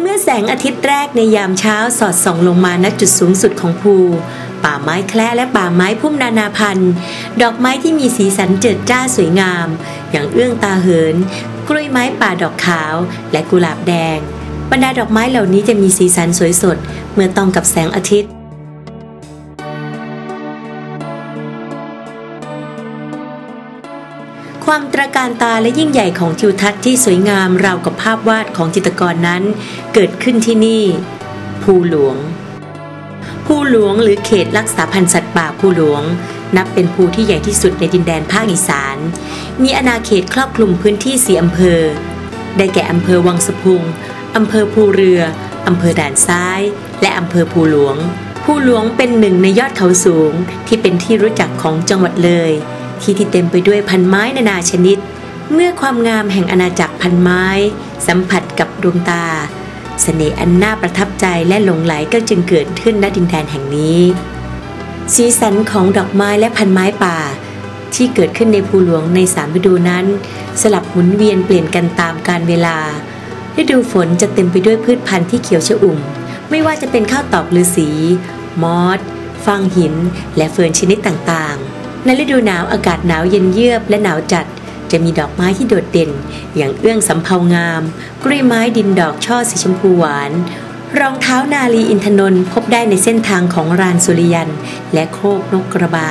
เมื่อแสงอาทิตย์แรกในยามเช้าสอดส่องลงมาณจุดสูงสุดของภู ป่าไม้แคละและป่าไม้พุ่มนานาพันธุ์ ดอกไม้ที่มีสีสันเจิดจ้าสวยงาม อย่างเอื้องตาเหิน กล้วยไม้ป่าดอกขาว และกุหลาบแดง บรรดาดอกไม้เหล่านี้จะมีสีสันสวยสด เมื่อต้องกับแสงอาทิตย์ ความตระการตาและยิ่งใหญ่ของทิวทัศน์ที่สวยงามราวกับภาพวาดของจิตรกรนั้น เกิดขึ้นที่นี่ ภูหลวง ภูหลวงหรือเขตรักษาพันธุ์สัตว์ป่าภูหลวง นับเป็นภูที่ใหญ่ที่สุดในดินแดนภาคอีสาน มีอาณาเขตครอบคลุมพื้นที่สีอำเภอ ได้แก่อำเภอวังสะพุงอำเภอภูเรืออำเภอด่านซ้าย และอำเภอภูหลวง ภูหลวงเป็นหนึ่งในยอดเขาสูงที่เป็นที่รู้จักของจังหวัดเลย ที่ที่เต็มไปด้วยพันไม้นานาชนิด เมื่อความงามแห่งอาณาจักรพันไม้ สัมผัสกับดวงตาเสน่ห์อันน่าประทับใจและหลงไหลก็จึงเกิดขึ้นณดินแดนแห่งนี้ สีสันของดอกไม้และพันไม้ป่า ที่เกิดขึ้นในภูหลวงในสามฤดูนั้น สลับหมุนเวียนเปลี่ยนกันตามกาลเวลาฤดูฝนจะเต็มไปด้วยพืชพันธุ์ที่เขียวชอุ่ม ไม่ว่าจะเป็นข้าวตอกฤาษีมอสฟางหิน และเฟิร์นชนิดต่างๆ ในฤดูหนาวอากาศหนาวเย็นเยือกและหนาวจัด จะมีดอกไม้ที่โดดเด่น อย่างเอื้องสำเภางามกล้วยไม้ดินดอกช่อสีชมพูหวาน รองเท้านาลีอินทนนท์พบได้ในเส้นทางของรานสุริยัน และโคกนกกระบา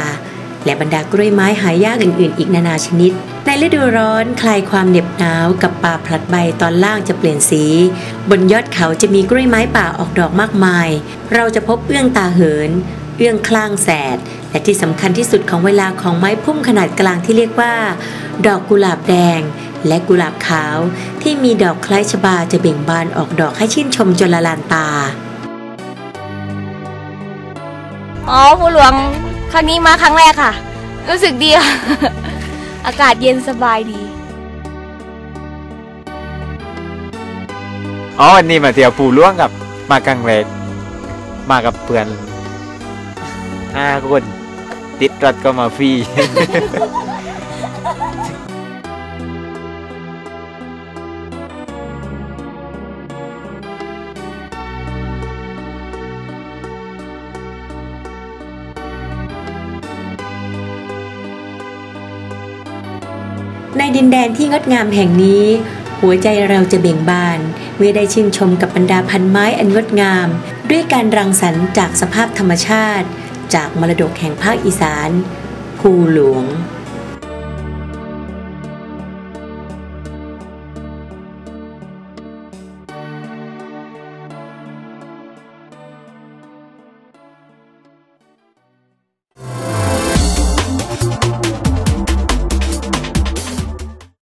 และบรรดากล้วยไม้หายากอื่น ๆ อีกนานาชนิด ในฤดูร้อนคลายความเหน็บหนาวกับป่าผลัดใบตอนล่างจะเปลี่ยนสี บนยอดเขาจะมีกล้วยไม้ป่าออกดอกมากมาย เราจะพบเอื้องตาเหิน เอื้องคล้างแสด และที่สำคัญที่สุดของเวลาของไม้พุ่มขนาดกลางที่เรียกว่า ดอกกุหลาบแดง และกุหลาบขาว ที่มีดอกคล้ายชบาจะเบ่งบานออกดอกให้ชื่นชมจนละลานตา อ๋อภูหลวงครั้งนี้มาครั้งแรกค่ะ รู้สึกดีค่ะ อากาศเย็นสบายดี อ๋อวันนี้มาเที่ยวภูหล่วงกับ มากังเวกมากับเพื่อน ห้าคน ติดรถก็มาฟรี ในดินแดนที่งดงามแห่งนี้ หัวใจเราจะเบ่งบาน เมื่อได้ชื่นชมกับบรรดาพันไม้อันงดงาม ด้วยการรังสรรค์จากสภาพธรรมชาติ จากมรดกแห่งภาคอีสาน ภูหลวง